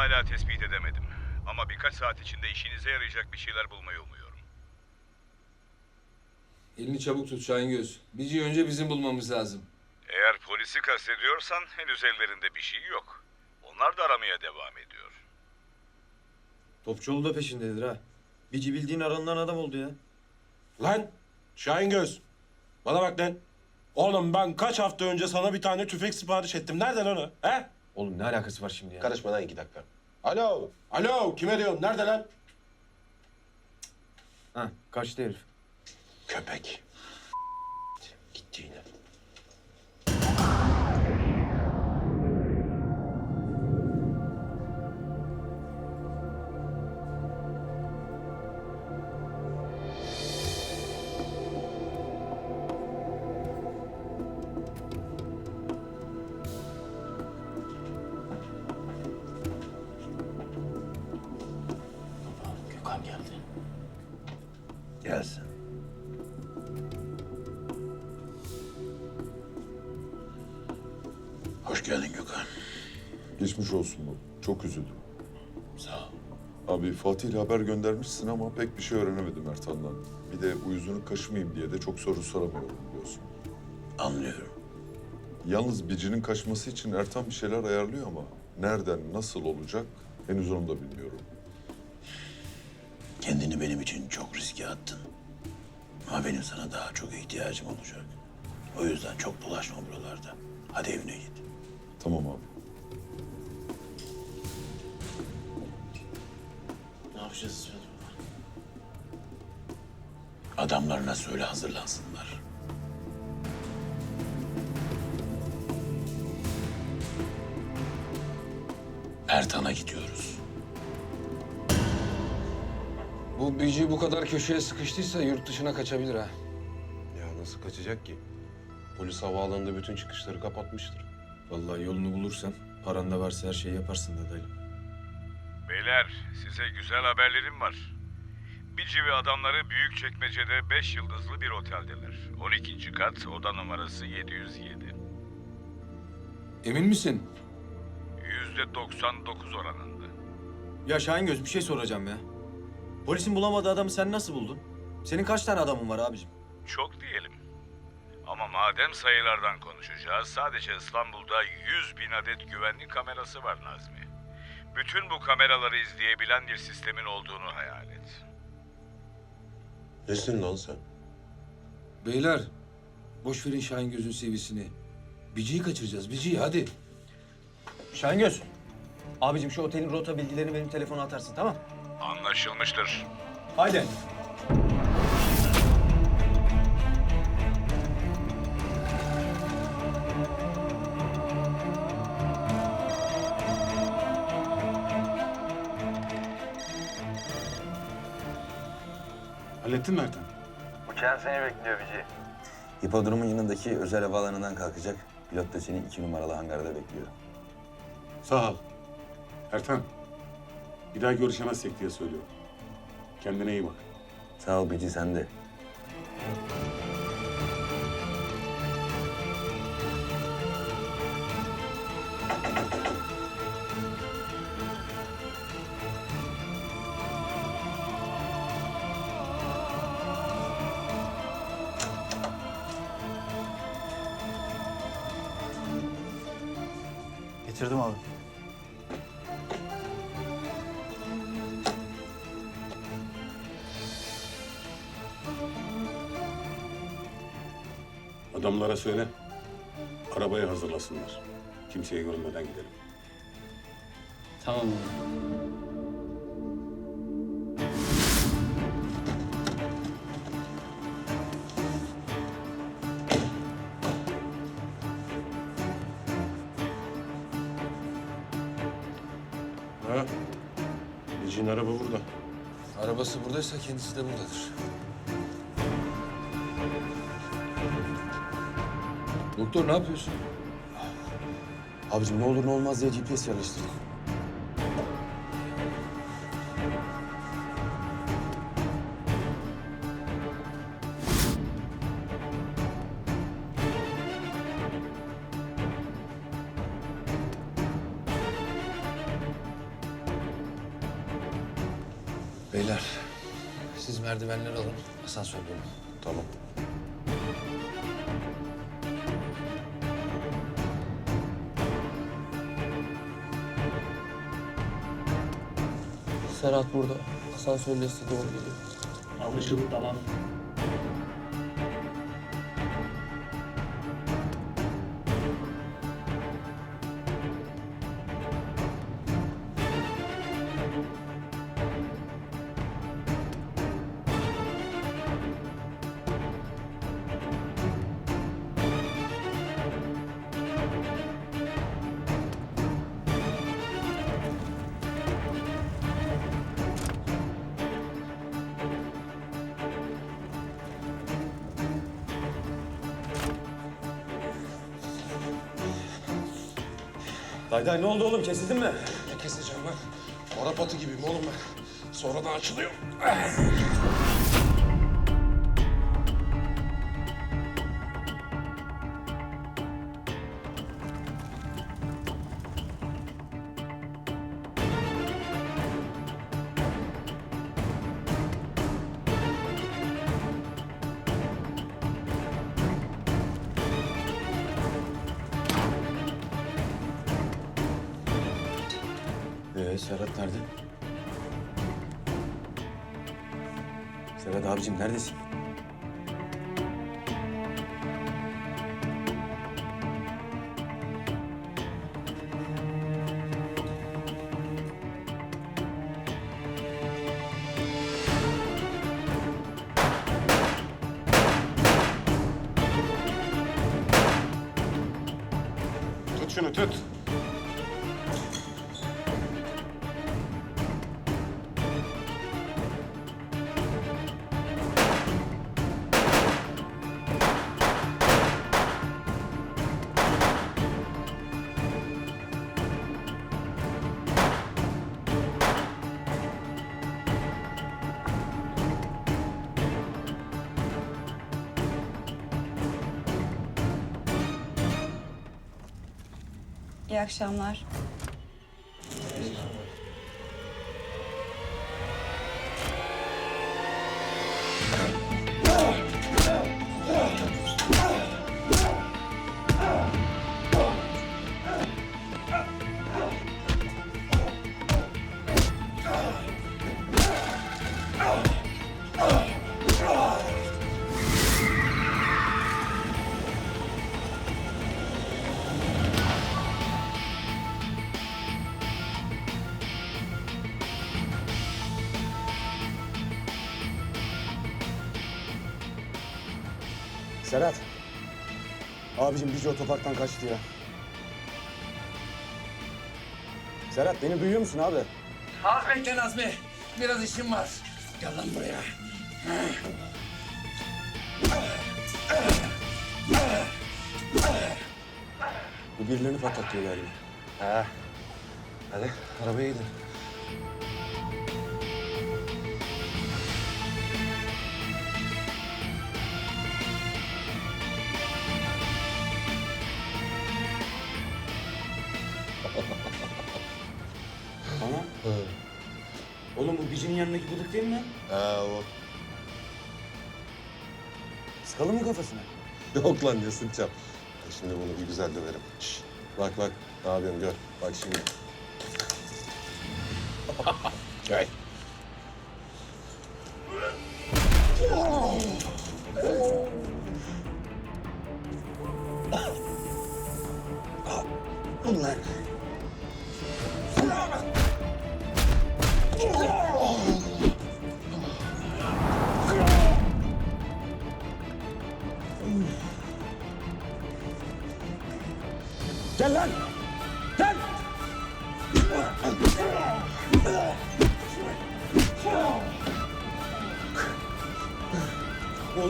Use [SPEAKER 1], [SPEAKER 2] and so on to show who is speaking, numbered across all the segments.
[SPEAKER 1] hala tespit edemedim. Ama birkaç saat içinde işinize yarayacak bir şeyler bulmayı umuyorum.
[SPEAKER 2] Elini çabuk tut Şahingöz. Bici'yi önce bizim bulmamız lazım.
[SPEAKER 1] Eğer polisi kastediyorsan henüz ellerinde bir şey yok. Onlar da aramaya devam ediyor.
[SPEAKER 3] Topçuoğlu da peşindedir ha. Bici bildiğin aranılan adam oldu ya.
[SPEAKER 4] Lan Şahin Göz. Bana bak lan. Oğlum ben kaç hafta önce sana bir tane tüfek sipariş ettim. Nerede lan o? He?
[SPEAKER 3] Oğlum ne alakası var şimdi ya?
[SPEAKER 4] Karışma lan iki dakika. Alo. Alo. Kime diyorum? Nerede lan?
[SPEAKER 3] Ha, kaçtı herif.
[SPEAKER 4] Köpek. Gelsin.
[SPEAKER 5] Hoş geldin Gökhan.
[SPEAKER 6] Geçmiş olsun bu. Çok üzüldüm.
[SPEAKER 5] Sağ ol.
[SPEAKER 6] Abi Fatih'le haber göndermişsin ama pek bir şey öğrenemedim Ertan'dan. Bir de uyuzunu kaşımayayım diye de çok soru soramıyorum biliyorsun.
[SPEAKER 5] Anlıyorum.
[SPEAKER 6] Yalnız Bici'nin kaçması için Ertan bir şeyler ayarlıyor ama nereden, nasıl olacak henüz onu da bilmiyorum.
[SPEAKER 5] Kendini benim için çok riske attın. Ama benim sana daha çok ihtiyacım olacak. O yüzden çok dolaşma buralarda. Hadi evine git.
[SPEAKER 6] Tamam abi.
[SPEAKER 5] Ne yapacağız baba? Adamlarına söyle hazırlansınlar. Ertan'a gidiyoruz.
[SPEAKER 2] Bu Bici bu kadar köşeye sıkıştıysa yurt dışına kaçabilir ha.
[SPEAKER 4] Ya nasıl kaçacak ki? Polis havaalanında bütün çıkışları kapatmıştır.
[SPEAKER 3] Vallahi yolunu bulursan, paran da varsa her şeyi yaparsın dayı.
[SPEAKER 1] Beyler, size güzel haberlerim var. Bici ve adamları Büyükçekmece'de 5 yıldızlı bir oteldeler. 12. kat, oda numarası 707.
[SPEAKER 2] Emin misin?
[SPEAKER 1] %99 oranında.
[SPEAKER 3] Ya Şahin Göz bir şey soracağım ya. Polisin bulamadığı adamı sen nasıl buldun? Senin kaç tane adamın var abicim?
[SPEAKER 1] Çok diyelim. Ama madem sayılardan konuşacağız, sadece İstanbul'da 100 bin adet güvenlik kamerası var Nazmi. Bütün bu kameraları izleyebilen bir sistemin olduğunu hayal et.
[SPEAKER 4] Nesin lan sen?
[SPEAKER 2] Beyler, boş verin Şahingöz'ün CV'sini. Bici'yi kaçıracağız, Bici'yi hadi.
[SPEAKER 3] Şahin Göz. Abicim şu otelin rota bilgilerini benim telefona atarsın tamam?
[SPEAKER 1] Anlaşılmıştır.
[SPEAKER 3] Haydi.
[SPEAKER 4] Hallettin mi Ertan?
[SPEAKER 7] Uçağın seni bekliyor Bici.
[SPEAKER 8] Hipodromun yanındaki özel havaalanından kalkacak. Pilot da seni iki numaralı hangarda bekliyor.
[SPEAKER 9] Sağ ol. Ertan, bir daha görüşemezsek diye söylüyorum. Kendine iyi bak.
[SPEAKER 8] Sağ ol Bici sen de.
[SPEAKER 5] Getirdim abi.
[SPEAKER 9] Adamlara söyle, arabayı hazırlasınlar. Kimseye görünmeden gidelim.
[SPEAKER 7] Tamam.
[SPEAKER 9] Ha? Bici'nin araba burada.
[SPEAKER 2] Arabası buradaysa kendisi de buradadır. Doktor ne yapıyorsun?
[SPEAKER 3] Abicim ne olur ne olmaz diye GPS yerleştirdim.
[SPEAKER 2] Beyler, siz merdivenleri alın, asansörde olun.
[SPEAKER 4] Tamam.
[SPEAKER 7] Serhat burada. Asansörle size doğru geliyor.
[SPEAKER 10] Anlaşıldı tamam.
[SPEAKER 3] Dayday ne oldu oğlum kesildin mi?
[SPEAKER 4] Ne keseceğim lan? Arap atı gibiyim oğlum ben. Sonradan açılıyor.
[SPEAKER 3] Serhat nerede? Serhat abicim neredesin?
[SPEAKER 9] Tut şunu tut.
[SPEAKER 11] İyi akşamlar.
[SPEAKER 3] Serhat. Abicim Bici otoparktan kaçtı ya. Serhat beni duyuyor musun abi?
[SPEAKER 2] Az bekle Nazmi, biraz işim var. Gel lan buraya.
[SPEAKER 3] Bu birilerini patlatıyor galiba.
[SPEAKER 4] He. Hadi arabaya gidin.
[SPEAKER 3] Bici'nin yanındaki bıdık değil mi?
[SPEAKER 4] Ha o.
[SPEAKER 3] Sıkalım mı kafasına?
[SPEAKER 4] Yok lan ne sıkacağım. Şimdi bunu bir güzel döverim. Şş, bak bak ne yapıyorum gör. Bak şimdi. Gel.
[SPEAKER 3] Ulan.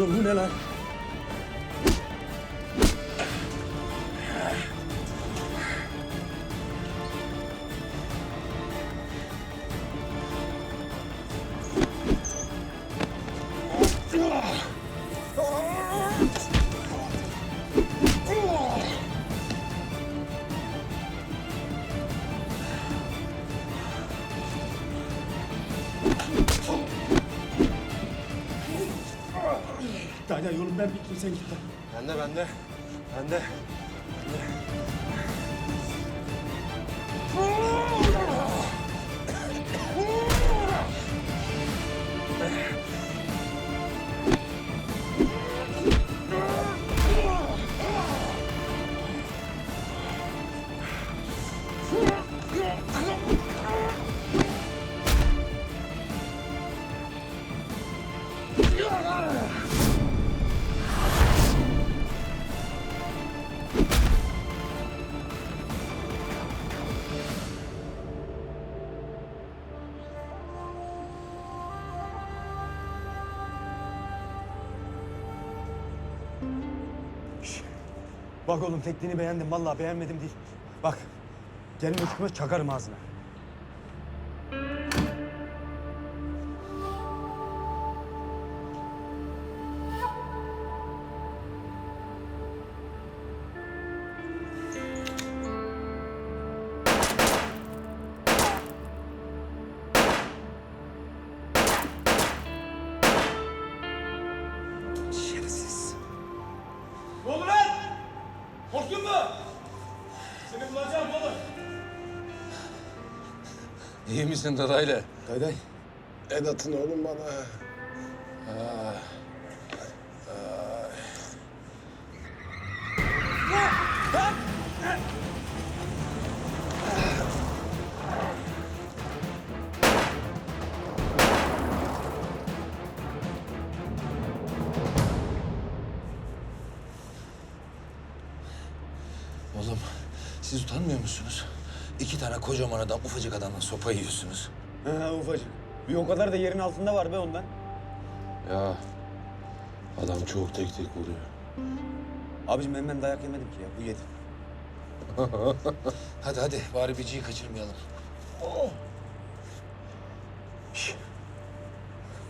[SPEAKER 3] Oğlum bu ne lan? Dayla yolum ben bittim sen git lan.
[SPEAKER 4] Bende bende. Bende.
[SPEAKER 3] Bak oğlum tekniğini beğendim vallahi beğenmedim değil. Bak gelin üstüme çakarım ağzına.
[SPEAKER 4] Mu? Seni bulacağım oğlum.
[SPEAKER 2] İyi misin dadayla?
[SPEAKER 3] Dayday.
[SPEAKER 4] Edat'ın oğlum bana.
[SPEAKER 2] Oğlum siz utanmıyor musunuz? İki tane kocaman adam ufacık adamla sopa yiyorsunuz.
[SPEAKER 3] Ha ufacık. Bir o kadar da yerin altında var be ondan.
[SPEAKER 4] Ya adam çok tek tek vuruyor.
[SPEAKER 3] Abicim ben, ben dayak yemedim ki ya bu yedi.
[SPEAKER 2] Hadi hadi bari biciyi kaçırmayalım.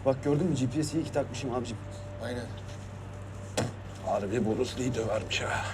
[SPEAKER 3] Bak gördün mü GPS'i iyi ki takmışım abicim.
[SPEAKER 2] Aynen.
[SPEAKER 4] Harbi Bruce Lee dövermiş ha.